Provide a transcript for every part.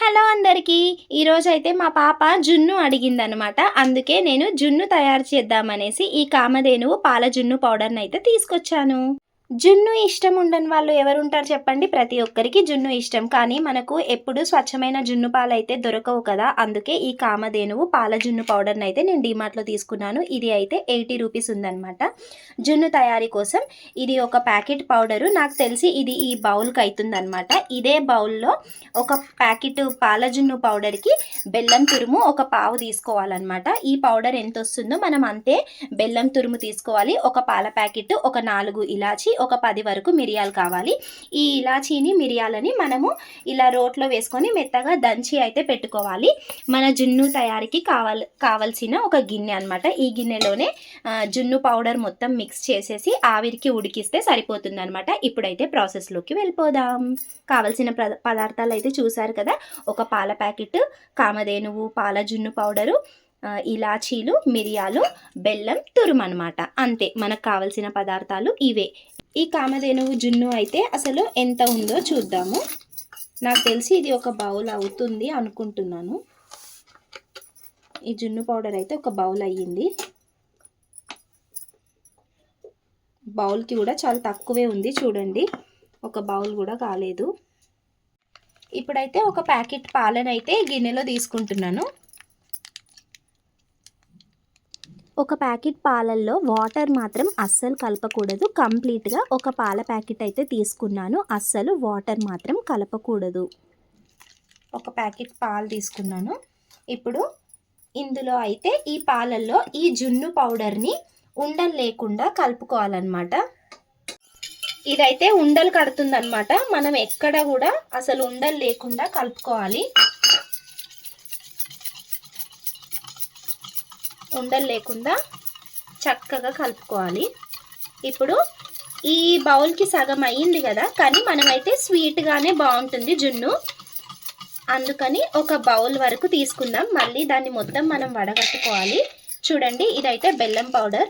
Hello అందరికీ. ఈరోజు అయితే మా పాప జున్ను అడిగిందనమాట. అందుకే నేను జున్ను తయారు చేద్దామనేసి ఈ కామధేనువు పాల జున్ను పౌడర్ని అయితే తీసుకొచ్చాను. జున్ను ఇష్టం ఉండని వాళ్ళు ఎవరు ఉంటారు చెప్పండి? ప్రతి ఒక్కరికి జున్ను ఇష్టం. కానీ మనకు ఎప్పుడు స్వచ్ఛమైన జున్ను పాలు అయితే దొరకవు కదా. అందుకే ఈ కామధేనువు పాల జున్ను పౌడర్ని అయితే నేను డిమార్ట్లో తీసుకున్నాను. ఇది అయితే ఎయిటీ రూపీస్ ఉందనమాట జున్ను తయారీ కోసం ఇది ఒక ప్యాకెట్ పౌడరు. నాకు తెలిసి ఇది ఈ బౌల్కి అవుతుందనమాట ఇదే బౌల్లో ఒక ప్యాకెట్ పాల జున్ను పౌడర్కి బెల్లం తురుము ఒక పావు తీసుకోవాలన్నమాట. ఈ పౌడర్ ఎంత వస్తుందో మనం అంతే బెల్లం తురుము తీసుకోవాలి. ఒక పాల ప్యాకెట్ ఒక నాలుగు ఇలాచి ఒక పది వరకు మిరియాలు కావాలి. ఈ ఇలాచీని మిరియాలని మనము ఇలా రోట్లో వేసుకొని మెత్తగా దంచి అయితే పెట్టుకోవాలి. మన జున్ను తయారీకి కావాల్ కావాల్సిన ఒక గిన్నె అనమాట ఈ గిన్నెలోనే జున్ను పౌడర్ మొత్తం మిక్స్ చేసేసి ఆవిరికి ఉడికిస్తే సరిపోతుంది అనమాట ఇప్పుడైతే ప్రాసెస్లోకి వెళ్ళిపోదాం. కావలసిన పదార్థాలు అయితే చూసారు కదా? ఒక పాల ప్యాకెట్ కామధేనువు పాల జున్ను పౌడరు ఇలాచీలు మిరియాలు బెల్లం తురుము అనమాట అంతే. మనకు కావలసిన పదార్థాలు ఇవే. ఈ కామధేనువు జున్ను అయితే అసలు ఎంత ఉందో చూద్దాము. నాకు తెలిసి ఇది ఒక బౌల్ అవుతుంది అనుకుంటున్నాను. ఈ జున్ను పౌడర్ అయితే ఒక బౌల్ అయ్యింది. బౌల్కి కూడా చాలా తక్కువే ఉంది చూడండి. ఒక బౌల్ కూడా కాలేదు. ఇప్పుడైతే ఒక ప్యాకెట్ పాలనైతే గిన్నెలో తీసుకుంటున్నాను. ఒక ప్యాకెట్ పాలల్లో వాటర్ మాత్రం అస్సలు కలపకూడదు. కంప్లీట్గా ఒక పాల ప్యాకెట్ అయితే తీసుకున్నాను. అస్సలు వాటర్ మాత్రం కలపకూడదు. ఒక ప్యాకెట్ పాలు తీసుకున్నాను. ఇప్పుడు ఇందులో అయితే ఈ పాలల్లో ఈ జున్ను పౌడర్ని ఉండలు లేకుండా కలుపుకోవాలన్నమాట. ఇదైతే ఉండలు కడుతుందన్నమాట. మనం ఎక్కడ కూడా అసలు ఉండలు లేకుండా కలుపుకోవాలి. ఉండలు లేకుండా చక్కగా కలుపుకోవాలి. ఇప్పుడు ఈ బౌల్కి సగం అయ్యింది కదా కానీ మనమైతే స్వీట్గానే బాగుంటుంది జున్ను. అందుకని ఒక బౌల్ వరకు తీసుకుందాం. మళ్ళీ దాన్ని మొత్తం మనం వడగట్టుకోవాలి. చూడండి ఇదైతే బెల్లం పౌడర్.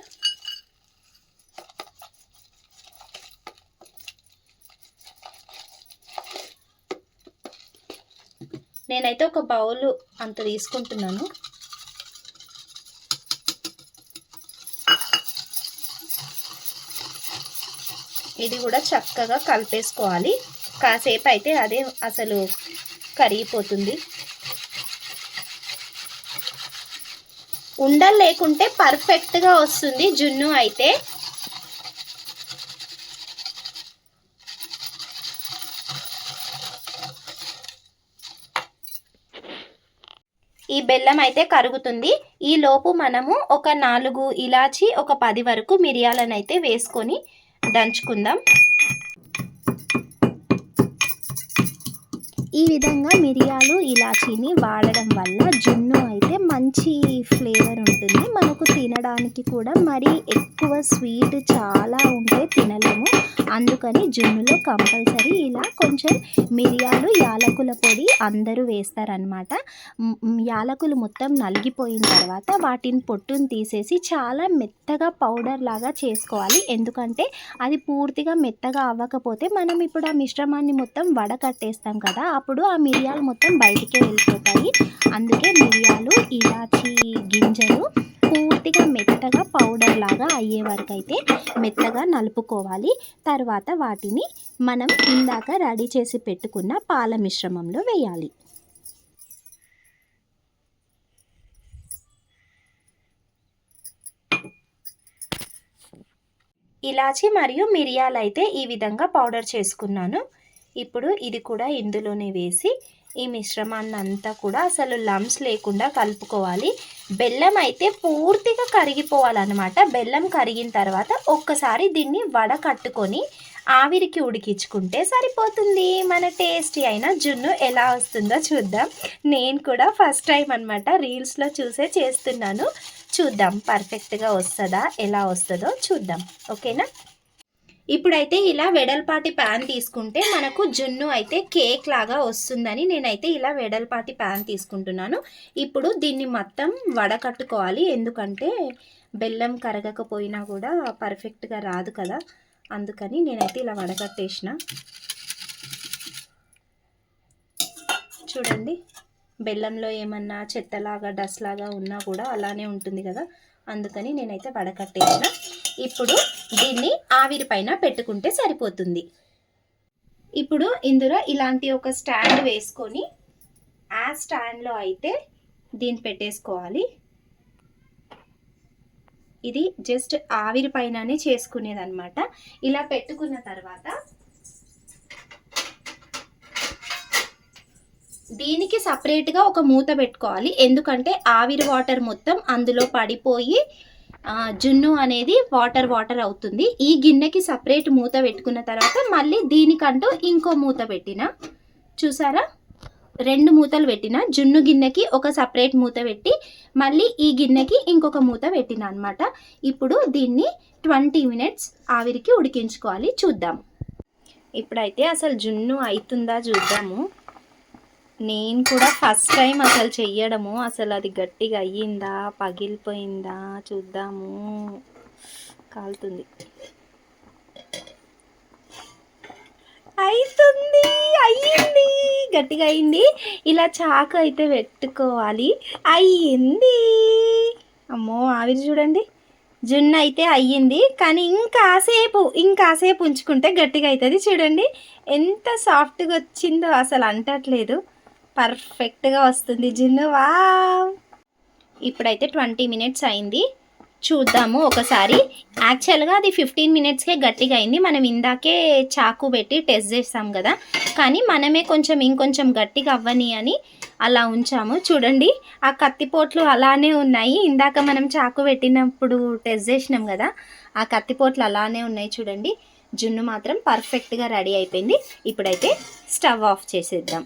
నేనైతే ఒక బౌల్ అంత తీసుకుంటున్నాను. ఇది కూడా చక్కగా కలిపేసుకోవాలి. కాసేపు అయితే అదే అసలు కరిగిపోతుంది. ఉండలు లేకుంటే పర్ఫెక్ట్గా వస్తుంది జున్ను అయితే. ఈ బెల్లం అయితే కరుగుతుంది. ఈ లోపు మనము ఒక నాలుగు ఇలాచి ఒక పది వరకు మిరియాలను అయితే వేసుకొని దంచుకుందాం. ఈ విధంగా మిరియాలు ఇలాచీని వాడడం వల్ల జున్ను అయితే మంచి ఫ్లేవర్ తినడానికి కూడా మరీ ఎక్కువ స్వీట్ చాలా ఉంటే తినలేము. అందుకని జున్నులో కంపల్సరీ ఇలా కొంచెం మిరియాలు యాలకుల పొడి అందరూ వేస్తారనమాట యాలకులు మొత్తం నలిగిపోయిన తర్వాత వాటిని పొట్టును తీసేసి చాలా మెత్తగా పౌడర్ లాగా చేసుకోవాలి. ఎందుకంటే అది పూర్తిగా మెత్తగా అవ్వకపోతే మనం ఇప్పుడు ఆ మిశ్రమాన్ని మొత్తం వడకట్టేస్తాం కదా అప్పుడు ఆ మిరియాలు మొత్తం బయటికే వెళ్ళిపోతాయి. అందుకే మిరియాలు ఇలాచి గింజలు పూర్తిగా మెత్తగా పౌడర్ లాగా అయ్యే వరకు అయితే మెత్తగా నలుపుకోవాలి. తర్వాత వాటిని మనం ఇందాక రెడీ చేసి పెట్టుకున్న పాల మిశ్రమంలో వేయాలి. ఇలాచి మరియు మిరియాలు అయితే ఈ విధంగా పౌడర్ చేసుకున్నాను. ఇప్పుడు ఇది కూడా ఇందులోనే వేసి ఈ మిశ్రమాన్ని అంతా కూడా అసలు లమ్స్ లేకుండా కలుపుకోవాలి. బెల్లం అయితే పూర్తిగా కరిగిపోవాలన్నమాట. బెల్లం కరిగిన తర్వాత ఒక్కసారి దీన్ని వడకట్టుకొని ఆవిరికి ఉడికించుకుంటే సరిపోతుంది. మన టేస్టీ అయిన జున్ను ఎలా వస్తుందో చూద్దాం. నేను కూడా ఫస్ట్ టైం అనమాట రీల్స్లో చూసే చేస్తున్నాను. చూద్దాం పర్ఫెక్ట్గా వస్తుందా ఎలా వస్తుందో చూద్దాం. ఓకేనా? ఇప్పుడైతే ఇలా వెడల్పాటి ప్యాన్ తీసుకుంటే మనకు జున్ను అయితే కేక్ లాగా వస్తుందని నేనైతే ఇలా వెడల్పాటి ప్యాన్ తీసుకుంటున్నాను. ఇప్పుడు దీన్ని మొత్తం వడకట్టుకోవాలి. ఎందుకంటే బెల్లం కరగకపోయినా కూడా పర్ఫెక్ట్గా రాదు కదా. అందుకని నేనైతే ఇలా వడకట్టేసిన. చూడండి. బెల్లంలో ఏమన్నా చెత్తలాగా డస్ట్ లాగా ఉన్నా కూడా అలానే ఉంటుంది కదా. అందుకని నేనైతే వడకట్టేసిన. ఇప్పుడు దీన్ని ఆవిరి పైన పెట్టుకుంటే సరిపోతుంది. ఇప్పుడు ఇందులో ఇలాంటి ఒక స్టాండ్ వేసుకొని ఆ స్టాండ్లో అయితే దీన్ని పెట్టేసుకోవాలి. ఇది జస్ట్ ఆవిరి పైననే చేసుకునేది అనమాట ఇలా పెట్టుకున్న తర్వాత దీనికి సపరేట్గా ఒక మూత పెట్టుకోవాలి. ఎందుకంటే ఆవిరి వాటర్ మొత్తం అందులో పడిపోయి జున్ను అనేది వాటర్ వాటర్ అవుతుంది. ఈ గిన్నెకి సపరేట్ మూత పెట్టుకున్న తర్వాత మళ్ళీ దీనికంటూ ఇంకో మూత పెట్టిన. చూసారా? రెండు మూతలు పెట్టిన. జున్ను గిన్నెకి ఒక సపరేట్ మూత పెట్టి మళ్ళీ ఈ గిన్నెకి ఇంకొక మూత పెట్టిన అనమాట ఇప్పుడు దీన్ని ట్వంటీ మినిట్స్ ఆవిరికి ఉడికించుకోవాలి. చూద్దాం. ఇప్పుడైతే అసలు జున్ను అవుతుందా చూద్దాము. నేను కూడా ఫస్ట్ టైం అసలు చెయ్యడము. అసలు అది గట్టిగా అయ్యిందా పగిలిపోయిందా చూద్దాము. కాలుతుంది. అవుతుంది అయ్యింది గట్టిగా అయింది ఇలా చాకు అయితే పెట్టుకోవాలి. అయ్యింది. అమ్మో ఆవిరి చూడండి. జున్ను అయితే అయ్యింది. కానీ ఇంకాసేపు ఇంకాసేపు ఉంచుకుంటే గట్టిగా అవుతుంది చూడండి. ఎంత సాఫ్ట్గా వచ్చిందో అసలు అంటట్లేదు. పర్ఫెక్ట్గా వస్తుంది జిన్ను. వా ఇప్పుడైతే ట్వంటీ మినిట్స్ అయింది. చూద్దాము ఒకసారి. యాక్చువల్గా అది ఫిఫ్టీన్ మినిట్స్కే గట్టిగా అయింది మనం ఇందాకే చాకు పెట్టి టెస్ట్ చేస్తాం కదా. కానీ మనమే కొంచెం ఇంకొంచెం గట్టిగా అవ్వని అని అలా ఉంచాము. చూడండి ఆ కత్తిపోట్లు అలానే ఉన్నాయి. ఇందాక మనం చాకు పెట్టినప్పుడు టెస్ట్ చేసినాం కదా ఆ కత్తిపోట్లు అలానే ఉన్నాయి చూడండి. జున్ను మాత్రం పర్ఫెక్ట్గా రెడీ అయిపోయింది. ఇప్పుడైతే స్టవ్ ఆఫ్ చేసేద్దాం.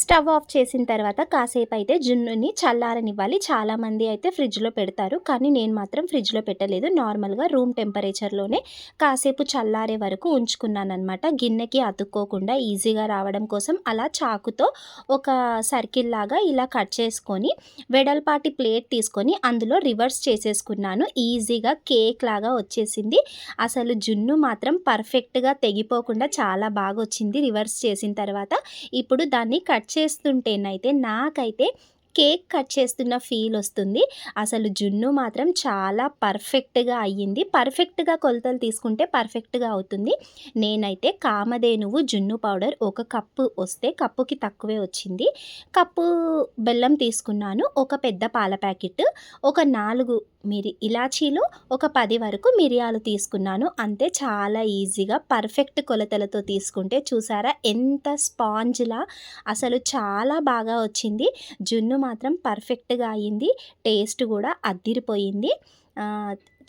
స్టవ్ ఆఫ్ చేసిన తర్వాత కాసేపు అయితే జున్నుని చల్లారనివ్వాలి. చాలామంది అయితే ఫ్రిడ్జ్లో పెడతారు. కానీ నేను మాత్రం ఫ్రిడ్జ్లో పెట్టలేదు. నార్మల్గా రూమ్ టెంపరేచర్లోనే కాసేపు చల్లారే వరకు ఉంచుకున్నాను అనమాట గిన్నెకి అతుక్కోకుండా ఈజీగా రావడం కోసం అలా చాకుతో ఒక సర్కిల్ లాగా ఇలా కట్ చేసుకొని వెడల్పాటి ప్లేట్ తీసుకొని అందులో రివర్స్ చేసేసుకున్నాను. ఈజీగా కేక్ లాగా వచ్చేసింది. అసలు జున్ను మాత్రం పర్ఫెక్ట్గా తెగిపోకుండా చాలా బాగా వచ్చింది రివర్స్ చేసిన తర్వాత. ఇప్పుడు దాన్ని కట్ చేస్తుంటేనైతే నాకైతే కేక్ కట్ చేస్తున్న ఫీల్ వస్తుంది. అసలు జున్ను మాత్రం చాలా పర్ఫెక్ట్గా అయ్యింది. పర్ఫెక్ట్గా కొలతలు తీసుకుంటే పర్ఫెక్ట్గా అవుతుంది. నేనైతే కామధేనువు జున్ను పౌడర్ ఒక కప్పు వస్తే కప్పుకి తక్కువే వచ్చింది. కప్పు బెల్లం తీసుకున్నాను. ఒక పెద్ద పాల ప్యాకెట్ ఒక నాలుగు మిరి ఇలాచీలు ఒక పది వరకు మిరియాలు తీసుకున్నాను. అంతే చాలా ఈజీగా పర్ఫెక్ట్ కొలతలతో తీసుకుంటే చూసారా? ఎంత స్పాంజ్లా అసలు చాలా బాగా వచ్చింది. జున్ను మాత్రం పర్ఫెక్ట్గా అయ్యింది టేస్ట్ కూడా అద్దిరిపోయింది.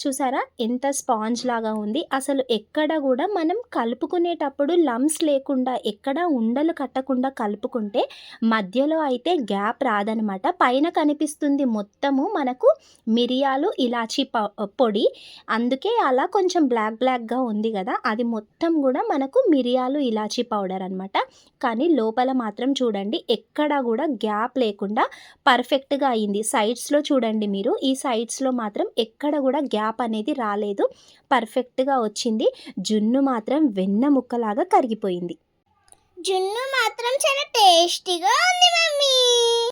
చూసారా? ఎంత స్పాంజ్ లాగా ఉంది. అసలు ఎక్కడ కూడా మనం కలుపుకునేటప్పుడు లమ్స్ లేకుండా ఎక్కడ ఉండలు కట్టకుండా కలుపుకుంటే మధ్యలో అయితే గ్యాప్ రాదనమాట. పైన కనిపిస్తుంది మొత్తము మనకు మిరియాలు ఇలాచీ పొడి. అందుకే అలా కొంచెం బ్లాక్ బ్లాక్గా ఉంది కదా. అది మొత్తం కూడా మనకు మిరియాలు ఇలాచీ పౌడర్ అనమాట. కానీ లోపల మాత్రం చూడండి ఎక్కడ కూడా గ్యాప్ లేకుండా పర్ఫెక్ట్గా అయింది. సైడ్స్లో చూడండి మీరు. ఈ సైడ్స్లో మాత్రం ఎక్కడ కూడా గ్యాప్ గ్యాప్ అనేది రాలేదు. పర్ఫెక్ట్గా వచ్చింది. జున్ను మాత్రం వెన్న ముక్కలాగా కరిగిపోయింది. జున్ను మాత్రం చాలా టేస్టీగా ఉంది మమ్మీ.